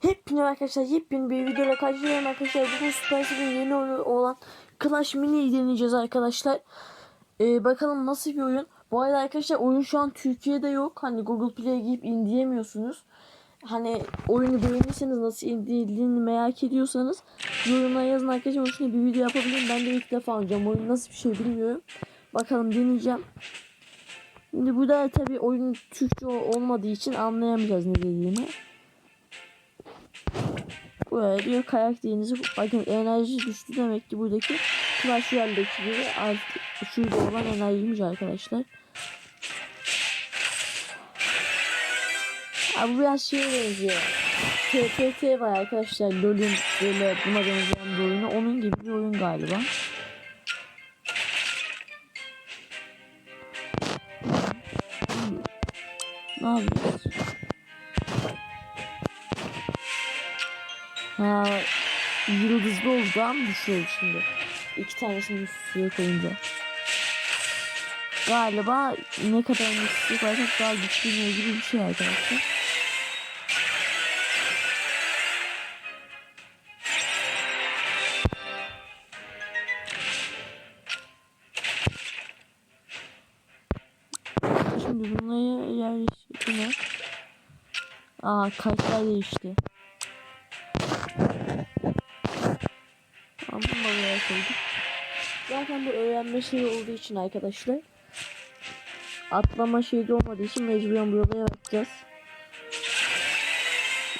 Hepinize arkadaşlar yepyeni bir videoyla karşınızdayım arkadaşlar. Bugün Supercell'in yeni oyunu olan Clash Mini'yi deneyeceğiz arkadaşlar. Ee, bakalım nasıl bir oyun. Bu arada arkadaşlar oyun şu an Türkiye'de yok. Hani Google Play'e girip indiremiyorsunuz. Hani oyunu beğenirseniz nasıl indirildiğini merak ediyorsanız yorumlara yazın arkadaşlar. Şuna bir video yapabilirim. Ben de ilk defa oynayacağım. Oyun nasıl bir şey bilmiyorum. Bakalım deneyeceğim. Şimdi burada tabi oyun Türkçe olmadığı için anlayamayacağız ne dediğini. Diyor kayak denizi bakın enerji düştü demek ki buradaki Clash Royale'deki gibi artık şurada olan enerjiymiş arkadaşlar. Abi bu biraz şeye benziyor. TFT var arkadaşlar. LoL'ün böyle buna benzeyen bir oyunu. Onun gibi bir oyun galiba. Ne yapıyoruz? Yıldızlı oldu ama düşüyor şimdi. İki tanesini üste koyunca. Galiba ne kadar müzik koyarsak daha güçlü gibi bir şey arkadaşlar. Şimdi bunları yerleştirme. Aa kaçlar değişti. Bunu buraya koyduk. Zaten bu öğrenme şeyi olduğu için arkadaşlar. Atlama şeyi olmadığı için mecburen buraya bakacağız.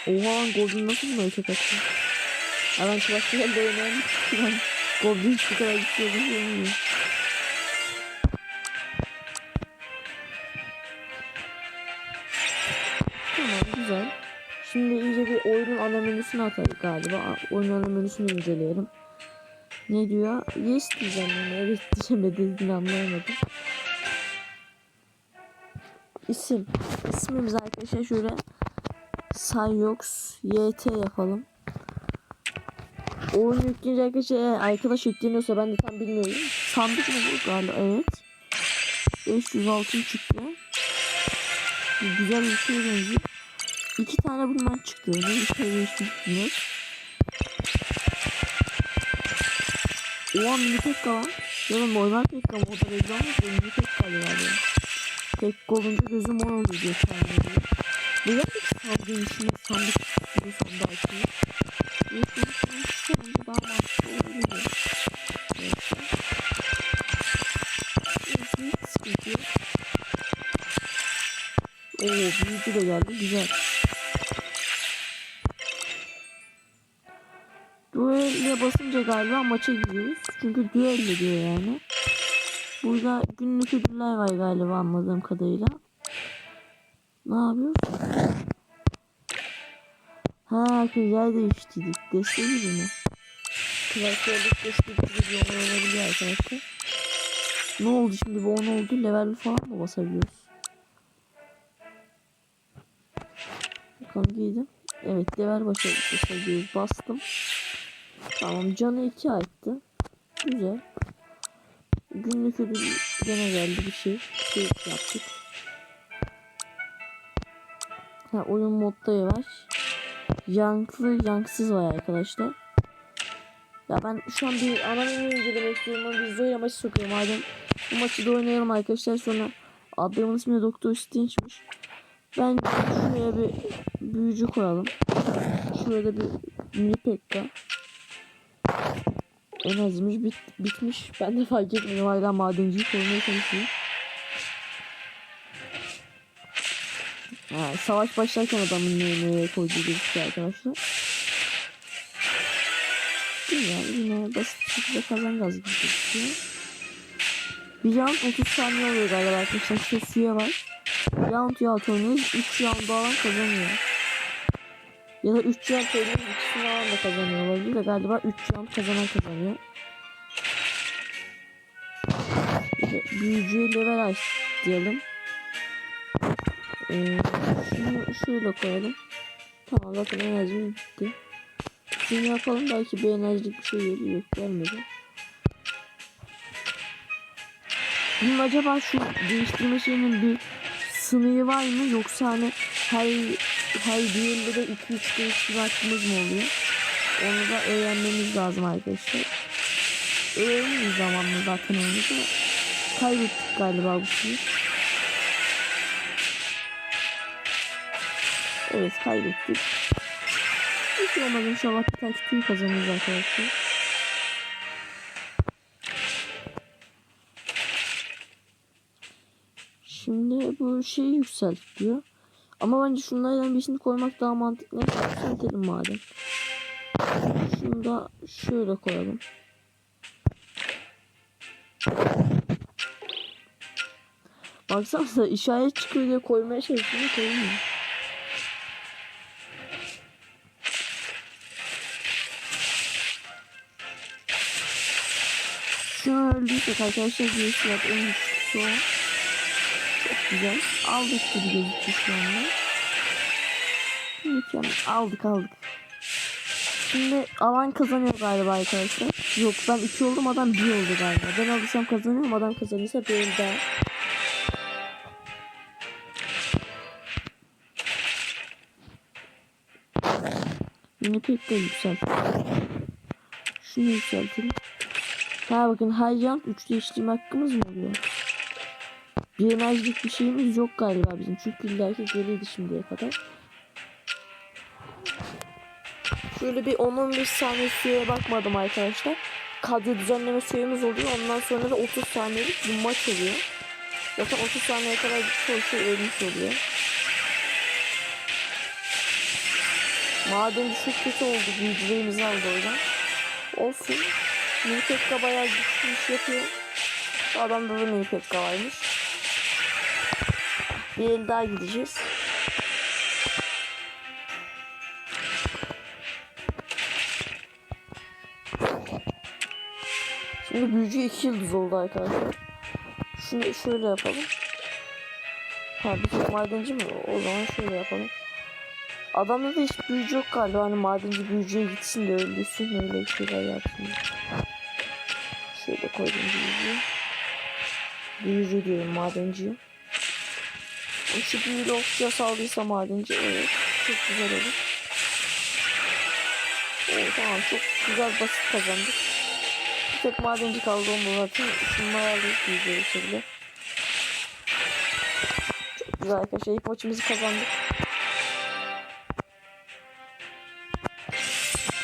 Oha Golden nasıl böyle çok ben Clash Royale'de oynayan ben hiç bu kadar olduğunu bilmiyorum. Tamam güzel. Şimdi iyice bir oyunun ana menüsünü atalım galiba. Oyunun ana menüsünü inceleyelim. Ne diyor? Yes diyeceğim yani. Evet diyeceğim ne dediğini anlayamadım. İsim. İsmimiz arkadaşlar şöyle Sanyox YT yapalım. Oyun yükleyince arkadaşlar arkadaş yükleniyorsa ben de tam bilmiyorum. Sandık mı bu galiba? Evet. 500 altın çıktı. Güzel bir şey benziyor. İki tane bundan çıktı. Bir şey değişmişsiniz. Oha mini pekka var. Ya da pekka mı? O da olmaz. da Mini pekka galiba. Pekka olunca gözüm on oluyor diye ediyorum. Neden bir sandığın içine sandık çıkıyor sandığı açıyor? Neyse şu anda daha mantıklı olabilir. Neyse. Neyse yok. Oo büyücü de geldi güzel. Galiba maça gidiyoruz. Çünkü duelle diyor yani. Burada günlük ödüller var galiba anladığım kadarıyla. Ne yapıyoruz? Ha yer değiştirdik. Desteği gibi mi? Klasörlük desteği gibi olabiliyor arkadaşlar. Ne oldu şimdi bu 10 oldu? Level falan mı basabiliyoruz? Bakalım giydim. Evet level basabiliyoruz. Bastım. Tamam canı 2 arttı. Güzel. Günlük ödül gene geldi bir şey. Şey yaptık. Ha, oyun modda yavaş. Yanklı yanksız var arkadaşlar. Ya ben şu an bir ana menü incelemek istiyorum ama Zoya maçı sokuyorum madem. Bu maçı da oynayalım arkadaşlar sonra adamın ismi de Doktor Stinch'miş. Ben şuraya bir büyücü koyalım. Şurada bir mini pekka. Enerjimiz bit bitmiş. Ben de fark etmedim hala madenciyi korumaya çalışıyorum. Ha, savaş başlarken adamın nereye koyduğu gözüküyor arkadaşlar. Güzel yine basit bir şekilde kazanacağız gibi gözüküyor. Bir round 30 saniye oluyor galiba arkadaşlar. İşte var. Round yalt oynuyoruz. 3 round alan kazanıyor. Ya da 3 round oynuyoruz. İkisini alan da kazanıyor olabilir de galiba 3 round kazanan kazanıyor. İşte büyücüye level aç diyelim. Ee, şunu şöyle koyalım. Tamam zaten enerjimiz bitti. Şunu yapalım belki bir enerjilik bir şey geliyor. Yok gelmedi. Bunun acaba şu değiştirme şeyinin bir sınırı var mı yoksa hani her her yılda da 2-3 değiştirme hakkımız mı oluyor? Onu da öğrenmemiz lazım arkadaşlar. Öğreniriz zamanla zaten onu da. Kaybettik galiba bu şeyi. Evet kaybettik. Hiç olmaz inşallah bir taktiği kazanırız arkadaşlar. Şimdi bu şeyi yükselt diyor. Ama bence şunlardan birisini koymak daha mantıklı. Yükseltelim madem. Şunu da şöyle koyalım. Baksanıza işaret çıkıyor diye koymaya çalışıyor koymuyor. Şunu öldüysek arkadaşlar bir fiyat en güçlüsü o. Çok güzel. Aldık gibi gözüküyor şu anda. Mükemmel. Aldık aldık. Şimdi alan kazanıyor galiba arkadaşlar. Yok ben 2 oldum adam 1 oldu galiba. Ben alırsam kazanıyorum adam kazanırsa bir daha. Yine pek de yükselt. Şunu yükseltelim. Ha bakın her yan 3 değiştirme hakkımız mı oluyor? Bir enerjilik bir şeyimiz yok galiba bizim. Çünkü illaki geriydi şimdiye kadar. Şöyle bir 10-15 saniye süreye bakmadım arkadaşlar. Kadro düzenleme süremiz oluyor. Ondan sonra da 30 saniyelik bir maç oluyor. Zaten 30 saniyeye kadar çoğu şey ölmüş oluyor. Maden çok kötü oldu. Büyücülerimizi aldı oradan. Olsun. Mini Pekka bayağı güçlü iş yapıyor. Adamda da Mini Pekka varmış. Bir el daha gideceğiz. Şimdi büyücü 2 yıldız oldu arkadaşlar. Şunu şöyle yapalım. Ha bir tek madenci mi? O zaman şöyle yapalım. Adamda da hiç büyücü yok galiba. Hani madenci büyücüye gitsin de öldürsün öyle bir şeyler yapsın. Şöyle koydum büyücüyü. Büyücü diyorum madenciyi. Şu büyülü okçuya saldıysa madenci evet. Çok güzel olur. Evet tamam çok güzel basit kazandık. Bir tek madenci kaldı onda zaten. Şunları aldık büyücü bir şekilde. Çok güzel arkadaşlar ilk maçımızı kazandık.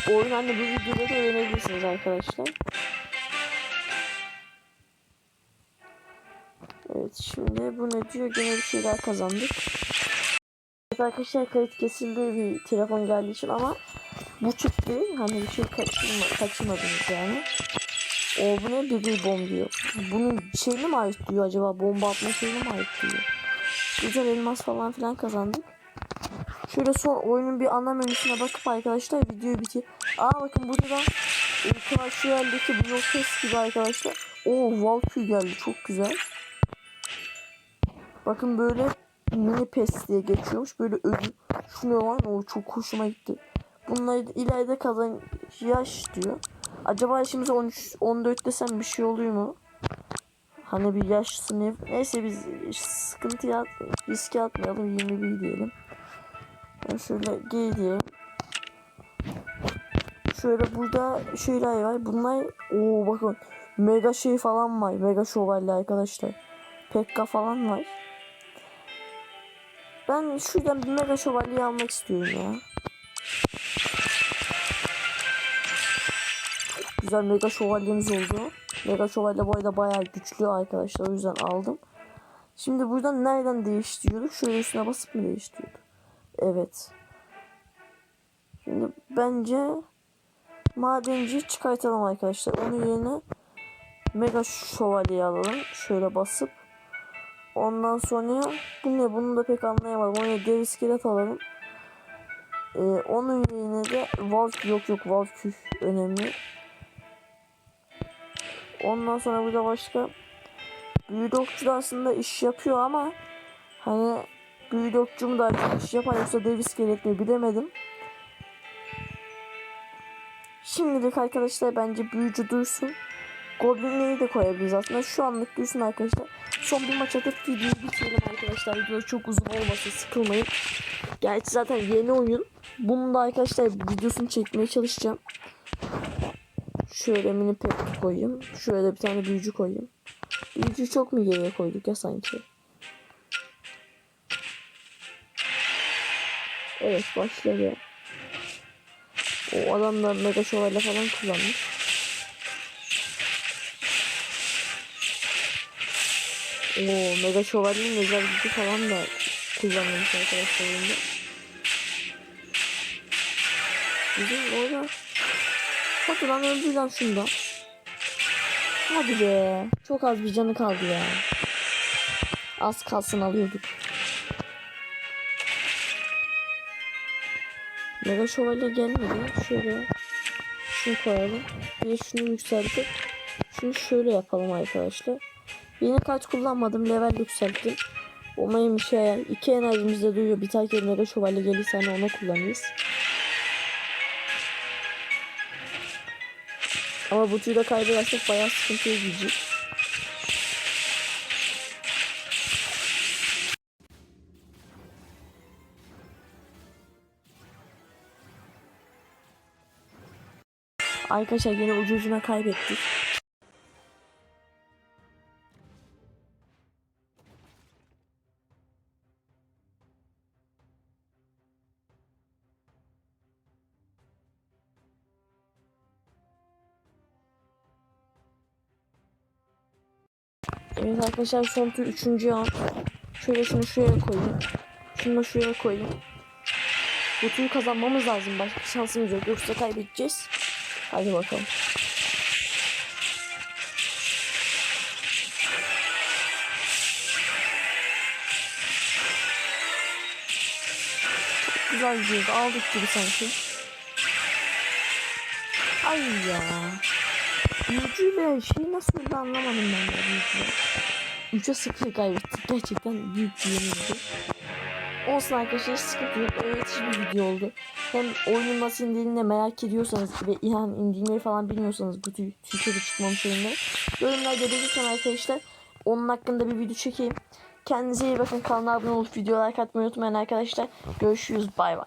Oyun anne bu videoda da öğrenebilirsiniz arkadaşlar. Evet şimdi bu ne diyor gene bir şeyler kazandık. Evet arkadaşlar kayıt kesildi bir telefon geldiği için ama bu çıktı. Hani bir şey kaçırma, kaçırmadınız yani. O bu ne bir bomb diyor. Bunun şeyine mi ait diyor acaba bomba atma şeyine mi ait diyor. Güzel elmas falan filan kazandık. Şöyle son oyunun bir ana menüsüne bakıp arkadaşlar videoyu bitir. Aa bakın burada da e, Clash Royale'deki blok gibi arkadaşlar. Oo Valkyrie geldi çok güzel. Bakın böyle mini pes diye geçiyormuş. Böyle ölü. Şunu var o çok hoşuma gitti. Bunları ileride kazan yaş diyor. Acaba şimdi 13 14 desem bir şey oluyor mu? Hani bir yaş sınıf. Neyse biz sıkıntıya at, riske atmayalım 21 diyelim. Ben şöyle G diyelim. Şöyle burada şeyler var. Bunlar o bakın mega şey falan var. Mega şövalye arkadaşlar. Pekka falan var. Ben şuradan bir mega şövalye almak istiyorum ya. Güzel mega şövalyemiz oldu. Mega şövalye bu arada bayağı güçlü arkadaşlar. O yüzden aldım. Şimdi buradan nereden değiştiriyorduk? Şöyle üstüne basıp mı değiştiriyorduk? Evet. Şimdi bence madenci çıkartalım arkadaşlar. Onun yerine mega şövalye alalım. Şöyle basıp Ondan sonra bu ne? Bunu da pek anlayamadım. Ona dev iskelet alalım. Ee, onun yerine de Valk yok yok Valkür önemli. Ondan sonra burada başka büyü dokçu aslında iş yapıyor ama hani büyü dokçu mu daha çok iş yapar yoksa dev iskelet mi bilemedim. Şimdilik arkadaşlar bence büyücü dursun. Goblinleri de koyabiliriz aslında. Şu anlık dursun arkadaşlar. Son bir maç atıp videoyu bitirelim arkadaşlar. Video çok uzun olmasın sıkılmayın. Gerçi zaten yeni oyun. Bunun da arkadaşlar videosunu çekmeye çalışacağım. Şöyle mini pet koyayım. Şöyle bir tane büyücü koyayım. Büyücüyü çok mu geriye koyduk ya sanki? Evet başladı. O adam da mega şövalye falan kullanmış. Oo mega şövalyenin özel gücü falan da kullanılmış arkadaşlar oyunda. Bizim orada Hadi lan öldü lan şunda. Hadi be. Çok az bir canı kaldı ya. Az kalsın alıyorduk. Mega şövalye gelmedi. Şöyle şunu koyalım. De şunu yükseltip şunu şöyle yapalım arkadaşlar. Yeni kart kullanmadım. Level yükselttim. Umarım işe yarar. İki enerjimiz de duyuyor. Bir tane mega şövalye gelirse hani ona kullanırız. Ama bu tüyde kaybedersek bayağı sıkıntıya girecek. Arkadaşlar yine ucu ucuna kaybettik. Evet arkadaşlar son tur üçüncü an. Şöyle şunu şuraya koyayım. Şunu da şuraya koyayım. Bu turu kazanmamız lazım. Başka şansımız yok. Yoksa kaybedeceğiz. Hadi bakalım. Çok güzel gidiyoruz. Aldık gibi sanki. Ay ya. Büyücüyle şey nasıl oldu anlamadım ben de büyücüyle. 3'e 0 kaybettik. Gerçekten büyük bir yenildi. Olsun arkadaşlar sıkıntı yok. Öğretici bir video oldu. Hem oyunun nasıl indiğini de merak ediyorsanız ve yani indiğimi falan bilmiyorsanız bu tür Türkiye'de çıkmamış oyunları. Yorumlarda belirtin arkadaşlar. Onun hakkında bir video çekeyim. Kendinize iyi bakın. Kanala abone olup videolar like atmayı unutmayın arkadaşlar. Görüşürüz. Bay bay.